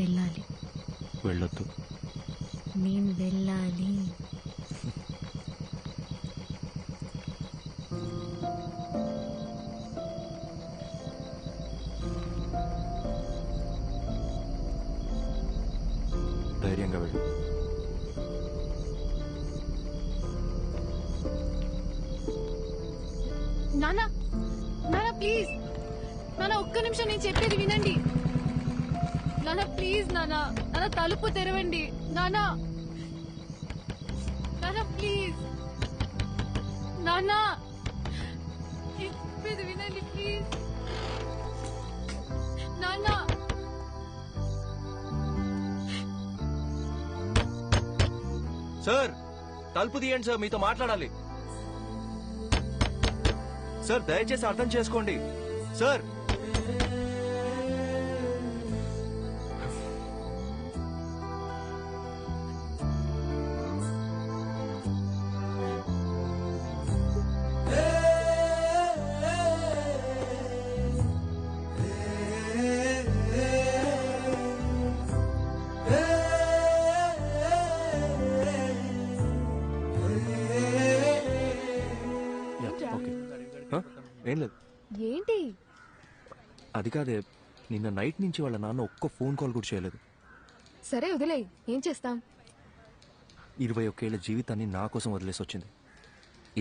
వెళ్ళాలి. వెళ్ళొద్దు. నేను వెళ్ళాలి. ధైర్యంగా వెళ్ళు. నానా నానా ప్లీజ్ నానా ఒక్క నిమిషం నేను చెప్పేది వినండి. నానా ప్లీజ్ నానా. నానా తలుపు తెరవండి. నానా. నానా ప్లీజ్ నానా. చెప్పేది వినండి ప్లీజ్ నానా. సార్ తలుపు తీయండి సార్ మీతో మాట్లాడాలి. సార్ దయచేసి అర్థం చేసుకోండి. సార్ అది కాదే నిన్న నైట్ నుంచి వాళ్ళ నాన్న ఒక్క ఫోన్ కాల్ కూడా చేయలేదు. సరే వదిలే. ఏం చేస్తాం? ఇరవై ఒకేళ్ళ జీవితాన్ని నా కోసం వదిలేసి వచ్చింది.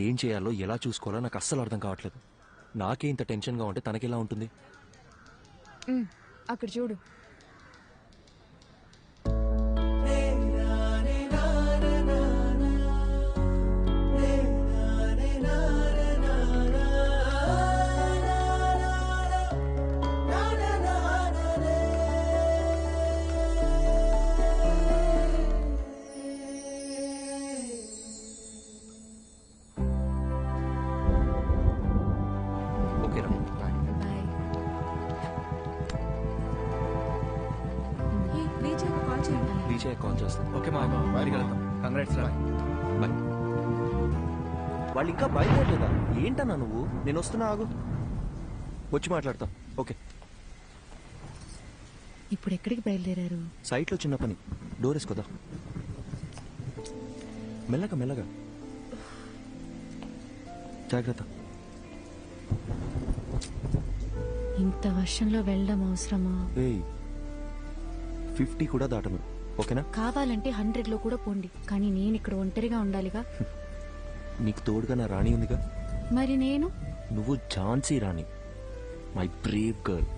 ఏం చేయాలో ఎలా చూసుకోవాలో నాకు అస్సలు అర్థం కావట్లేదు. నాకే ఇంత టెన్షన్గా ఉంటే తనకెలా ఉంటుంది? అక్కడ చూడు. రీచ్ అయ్యాక కాల్ చేస్తాను ఓకే మా బయటికి వెళ్తాం. కంగ్రాట్స్ రా. బాయ్ వాళ్ళు ఇంకా బయలుదేరలేదా? ఏంటన్నా నువ్వు? నేను వస్తున్నా ఆగు. వచ్చి మాట్లాడతా. ఓకే. ఇప్పుడు ఎక్కడికి బయలుదేరారు? సైట్లో చిన్న పని. డోర్ వేసుకోదా? మెల్లగా మెల్లగా. జాగ్రత్త. ఇంత వర్షంలో వెళ్ళడం అవసరమా? ఏయ్ ఫిఫ్టీ కూడా దాటను. ఓకేనా? కావాలంటే హండ్రెడ్లో కూడా పోండి. కానీ నేను ఇక్కడ ఒంటరిగా ఉండాలిగా? నీకు తోడుగా నా రాణి ఉందిగా? మరి నేను? నువ్వు Jhansi Rani. My brave girl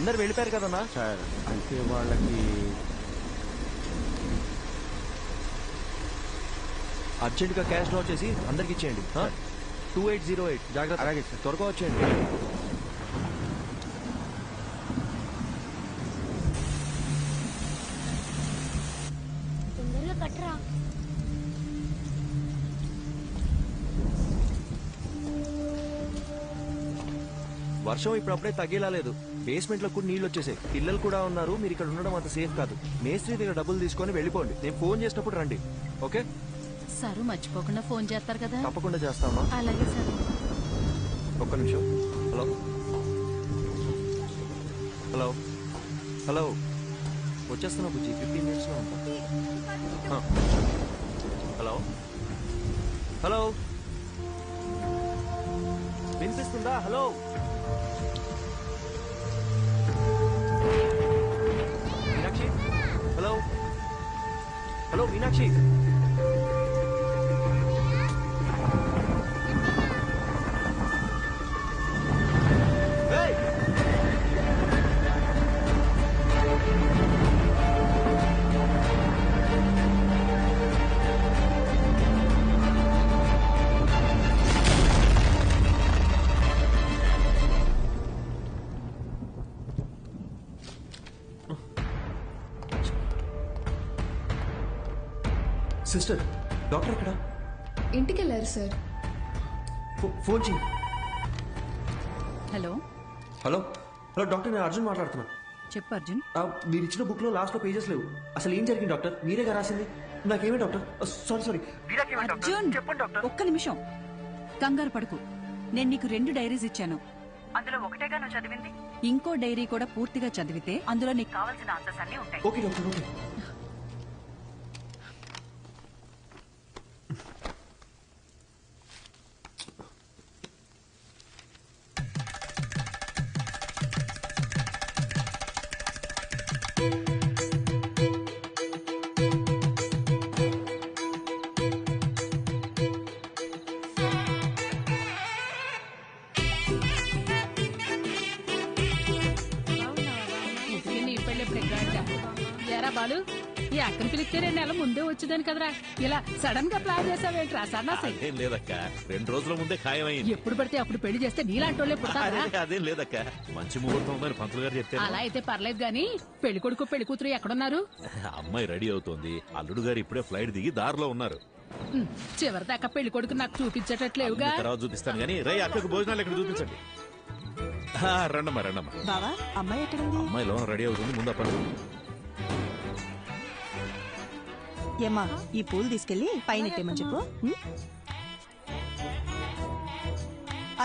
అందరు వెళ్ళిపోయారు కదన్నా? సార్ అంటే వాళ్ళకి అర్జెంట్గా క్యాష్ డ్రా చేసి అందరికి ఇచ్చేయండి. టూ ఎయిట్ జీరో ఎయిట్ జాగ్రత్త. అలాగే సార్. త్వరగా వచ్చేయండి. వర్షం ఇప్పుడప్పుడే తగ్గేలా లేదు. బేస్మెంట్లో కూడా నీళ్ళు వచ్చేసాయి. పిల్లలు కూడా ఉన్నారు. మీరు ఇక్కడ ఉండడం అంత సేఫ్ కాదు. మేస్త్రి దగ్గర డబ్బులు తీసుకొని వెళ్ళిపోండి. నేను ఫోన్ చేసినప్పుడు రండి. ఓకే? సరు మర్చిపోకుండా ఫోన్ చేస్తారు కదా? తప్పకుండా చేస్తామా అలాగే సార్. ఒక్క నిమిషం. హలో? హలో? హలో? వచ్చేస్తున్నా బుజ్జి. ఫిఫ్టీన్ మినిట్స్లో ఉంటా. హలో? హలో? వినిపిస్తుందా? Hello? Hello Meenakshi sister doctor ఎక్కడ? ఇంటికి వెళ్ళారు సార్ ఫోన్ చేయి. హలో. హలో. హలో డాక్టర్ నేను అర్జున్ మాట్లాడుతున్నా. చెప్పు అర్జున్. ఆ, మీరు ఇచ్చిన బుక్లో లాస్ట్లో పేజెస్ లేవు. అసలు ఏం జరిగింది డాక్టర్? మీరేగా రాసింది? నాకేమే డాక్టర్? Sorry sorry. అర్జున్! ఒక్క నిమిషం. కంగారు పడుకు. నేను నీకు రెండు డైరీస్ ఇచ్చాను. అందులో ఒకటేగా నువ్వు చదివింది? ఇంకో డైరీ కూడా పూర్తిగా చదివితే అందులో నీకు కావాల్సిన ఆన్సర్స్ అన్ని ఉంటాయి. Okay doctor okay. బాలు ఈ అక్కని పిలిస్తే రెండు నెలల ముందే వచ్చేదాని కదరా. ఇలా సడన్గా ప్లాన్ చేసావేంట్రా? సన్నాసి అదేం లేదక్క. రెండు రోజుల ముందే ఖాయమైంది. ఎప్పుడు పడితే అప్పుడు పెళ్ళి చేస్తే నీలాంటి వాళ్ళే పుడతారా? అదే అదేం లేదక్క. మంచి ముహూర్తం ఉందని పంతులు గారు చెప్తే అలా అయితే పర్లేదు గాని పెళ్ళి కొడుకు పెళ్ళి కూతురు ఎక్కడున్నారు? అమ్మాయి రెడీ అవుతోంది. అల్లుడు గారు ఇప్పుడే ఫ్లైట్ దిగి దారిలో ఉన్నారు. ఉమ్, చివరి దాకా పెళ్ళి కొడుకు నాకు చూపించేటట్లేవుగా. తర్వాత చూపిస్తాను కానీ రై అక్కకు భోజనాలు ఇక్కడ చూపించండి. ఆ, రండమ్మా రండమ్మా. బావా అమ్మాయి ఎక్కడుంది? అమ్మాయి లోన రెడీ అవుతుంది ముందు పని ఏమ్మా ఈ పూలు తీసుకెళ్ళి పైన ఎట్టేమని చెప్పు?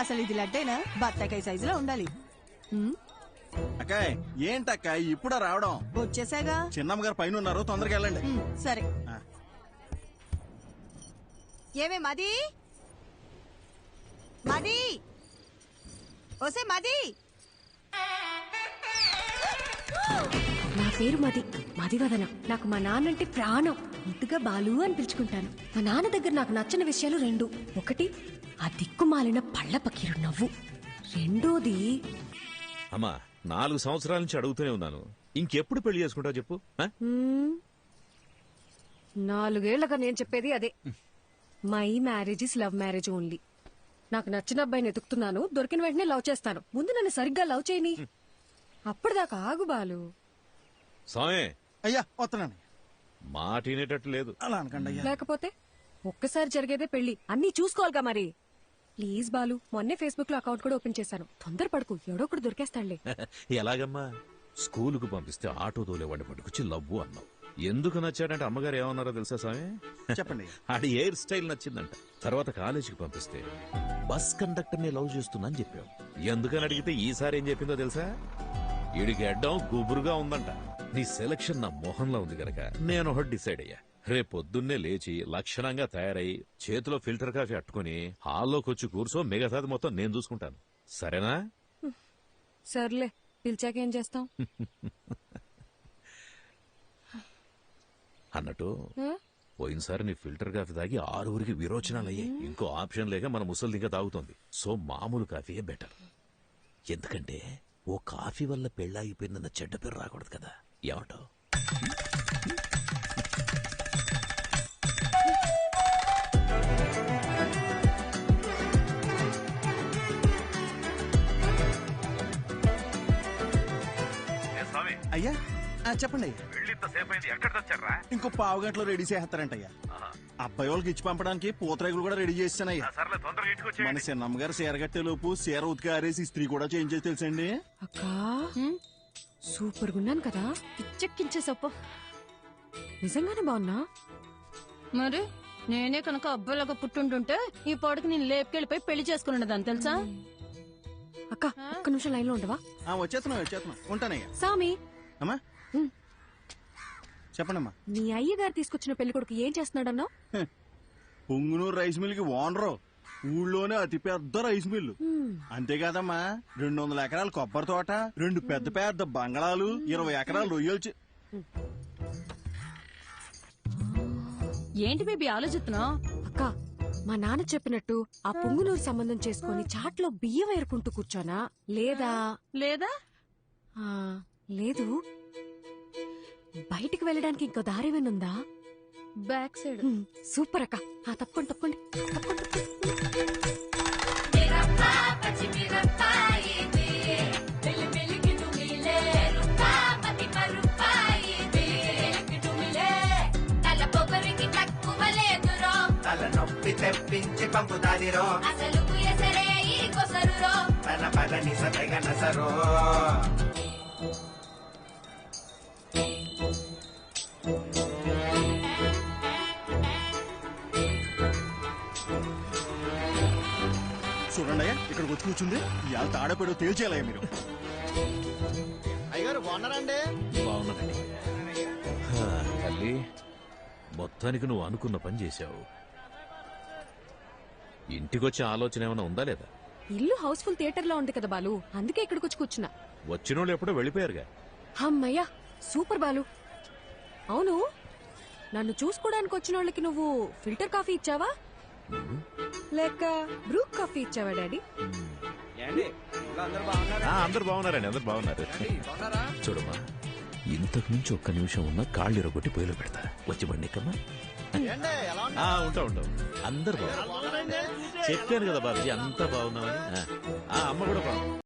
అసలు ఇది లడ్డేనా? బత్తాకాయ సైజులో ఉండాలి? అక్కాయ్ ఏంటక్క ఇప్పుడా రావడం? వచ్చేసాగా? చిన్నమ్మ గారు పైన ఉన్నారు తొందరగా వెళ్ళండి. సరే. ఏమే మది? మది? ఓసే మది? నా పేరు మది. మదివదన నాకు మా నాన్నంటే ప్రాణం. ముద్దుగా బాలు అని పిలుచుకుంటాను. మా నాన్న దగ్గర నాకు నచ్చిన విషయాలు రెండు. ఒకటి ఆ దిక్కుమాలిన పళ్ళ పకీరు నవ్వు. రెండోది అమ్మా నాలుగు సంవత్సరాల నుంచి అడుగుతూనే ఉన్నాను. ఇంకెప్పుడు పెళ్ళి చేసుకుంటావు చెప్పు నాలుగేళ్ళగా నేను చెప్పేది అదే. My marriage is love marriage only. నాకు నచ్చిన అబ్బాయిని ఎతుకుతున్నాను దొరికిన వెంటనే లవ్ చేస్తాను. ముందు నన్ను సరిగ్గా లవ్ చేయని. అప్పటిదాకా ఆగు బాలు. స్వామి! అయ్యా వస్తున్నాను మాట వినేటట్టు లేదు. అలా అనకండి అయ్యా. లేకపోతే ఒక్కసారి జరిగేదే పెళ్ళి అన్నీ చూసుకోవాలిగా మరి. ప్లీజ్ బాలు మొన్నే ఫేస్బుక్లో అకౌంట్ కూడా ఓపెన్ చేశాను. తొందర పడుకు ఎవడో ఒకడు దొరికేస్తాడులే. ఎలాగమ్మా? స్కూలుకు పంపిస్తే ఆటో తోలేవాడిని పట్టుకొచ్చి లవ్వు అన్నావు. ఎందుకు నచ్చాడంటే అమ్మగారు ఏమన్నారో తెలుసా స్వామి? చెప్పండి. ఆడి హెయిర్ స్టైల్ నచ్చిందంట. తర్వాత కాలేజీకి పంపిస్తే బస్ కండక్టర్ని లవ్ చేస్తున్నా అని చెప్పావు. ఎందుకని అడిగితే ఈసారి ఏం చెప్పిందో తెలుసా? ఈడికి అడ్డం గుబురుగా ఉందంట. నీ సెలక్షన్ నా మొహంలో ఉంది గనక. నేను ఒకటి డిసైడ్ అయ్యా. రేపు పొద్దున్నే లేచి లక్షణంగా తయారై చేతిలో ఫిల్టర్ కాఫీ అట్టుకుని హాల్లోకి వచ్చి కూర్చో మిగతాది మొత్తం నేను చూసుకుంటాను. సరేనా? సర్లే పిలిచాక ఏం చేస్తాం? అన్నట్టు పోయినసారి నీ ఫిల్టర్ కాఫీ తాగి ఆరుగురికి విరోచనాలు అయ్యాయి. ఇంకో ఆప్షన్ లేక మన ముసలి ఇంకా తాగుతోంది. సో మామూలు కాఫీయే బెటర్ ఎందుకంటే ఓ కాఫీ వల్ల పెళ్ళాగిపోయిందన్న చెడ్డ పేరు రాకూడదు కదా. ఏమంటావు అయ్యా ఆ, చెప్పండి. ఇంకో పావు గంటలో రెడీ చేస్తారంట అయ్యా అబ్బాయి వాళ్ళకి ఇచ్చి పంపడానికి పూతరేగులు కూడా రెడీ చేస్తానయ్యా మన చిన్నమ్మ గారు చీర కట్టే లోపు చీర ఉతికి ఆరేసి ఇస్త్రీ కూడా చేంజ్ చేసి తెలుసండి? అక్కా. సూపర్ గున్నాను కదా. పిచ్చెక్కించేసప్ప నిజంగానే బాగున్నా? మరి నేనే కనుక అబ్బాయిలాగా పుట్టుంటుంటే ఈ పాడుకు నేను లేపుకెళ్ళిపోయి పెళ్ళి చేసుకున్నదాన్ని తెలుసా? అక్క ఒక్క నిమిషం లైన్లో ఉండవా? ఆ, వచ్చేస్తున్నాం వచ్చేస్తున్నాం ఉంటానయ్యా. సామి. అమ్మా. చెప్పండమ్మా. నీ అయ్య గారు తీసుకొచ్చిన పెళ్ళి కొడుకు ఏం చేస్తున్నాడన్నావు? పొంగునూరు రైస్ మిల్కి ఓనరు. ఊళ్ళోనే అతి పెద్ద రైస్ మిల్లు. అంతేకాదమ్మా రెండు వందల ఎకరాల కొబ్బరి తోట రెండు పెద్ద పెద్ద బంగళాలు ఇరవై ఎకరాలు రొయ్యలు ఏంటి బేబీ ఆలోచిస్తున్నావు? అక్క మా నాన్న చెప్పినట్టు ఆ పొంగునూరు సంబంధం చేసుకొని చాట్లో బియ్యం ఏరుకుంటూ కూర్చోనా? లేదా? లేదా? ఆ, లేదు. బయటికి వెళ్ళడానికి ఇంకో దారేమైనా బ్యాక్ సైడ్. సూపర్ అక్క. ఆ, తప్పకుండా తప్పకుండా. తక్కువ తెప్పించి పంపుతాదిరో అసలు ఎసరే ఈ కొసరురో పద పద నిస నసరో ఇక్కడికి వచ్చి కూర్చుంది. ఇవాళ తాడపేడో తేల్చేయాలయ్యా మీరు. అయ్యగారు బాగున్నారండి? బాగున్నానండి. హా, తల్లి మొత్తానికి నువ్వు అనుకున్న పని చేశావు. ఇంటికొచ్చే ఆలోచన ఏమైనా ఉందా లేదా? ఇల్లు హౌస్ఫుల్ థియేటర్లో ఉంది కదా బాలు. అందుకే ఇక్కడికి వచ్చి కూర్చున్నా. వచ్చినోళ్ళు ఎప్పుడో వెళ్ళిపోయారుగా. అమ్మయ్యా సూపర్ బాలు. అవును నన్ను చూసుకోవడానికి వచ్చిన వాళ్ళకి నువ్వు ఫిల్టర్ కాఫీ ఇచ్చావా? లేక బ్రూ కాఫీ ఇచ్చావా డాడీ? ఆ, అందరు బాగున్నారండి అందరు బాగున్నారు. చూడమ్మా ఇంతకు మించి ఒక్క నిమిషం ఉన్నా కాళ్ళు ఇరగొట్టి పొయ్యిలో పెడతా. వచ్చి బండి ఆ, ఉంటా ఉంటా అందరు బాగున్నారు. చెప్పాను కదా బాబుజీ అంతా బాగున్నామని. ఆ, ఆ, అమ్మ కూడా బాగుంది.